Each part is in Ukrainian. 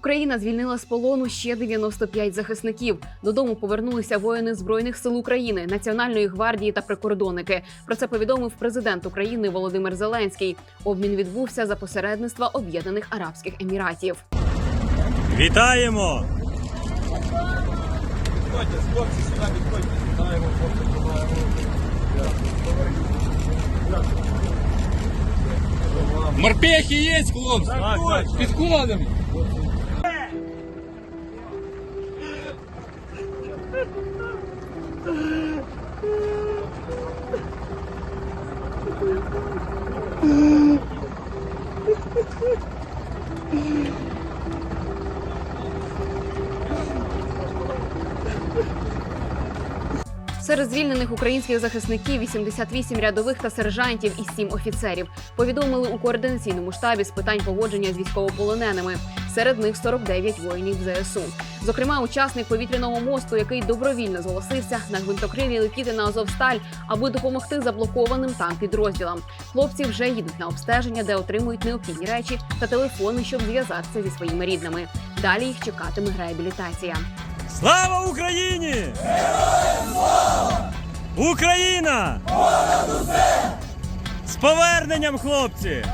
Україна звільнила з полону ще 95 захисників. Додому повернулися воїни збройних сил України, Національної гвардії та прикордонники. Про це повідомив президент України Володимир Зеленський. Обмін відбувся за посередництва Об'єднаних Арабських Еміратів. Вітаємо! Морпехи есть, хлопці? Підходимо. Mm-hmm. Серед звільнених українських захисників 88 рядових та сержантів і 7 офіцерів. Повідомили у координаційному штабі з питань поводження з військовополоненими. Серед них 49 воїнів ЗСУ. Зокрема, учасник повітряного мосту, який добровільно зголосився на гвинтокрилі летіти на Азовсталь, аби допомогти заблокованим там підрозділам. Хлопці вже їдуть на обстеження, де отримують необхідні речі та телефони, щоб зв'язатися зі своїми рідними. Далі їх чекатиме реабілітація. Слава Україні! Героям Україна! З поверненням, хлопці!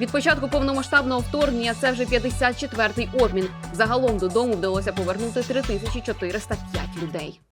Від початку повномасштабного вторгнення це вже 54-й обмін. Загалом додому вдалося повернути 3405 людей.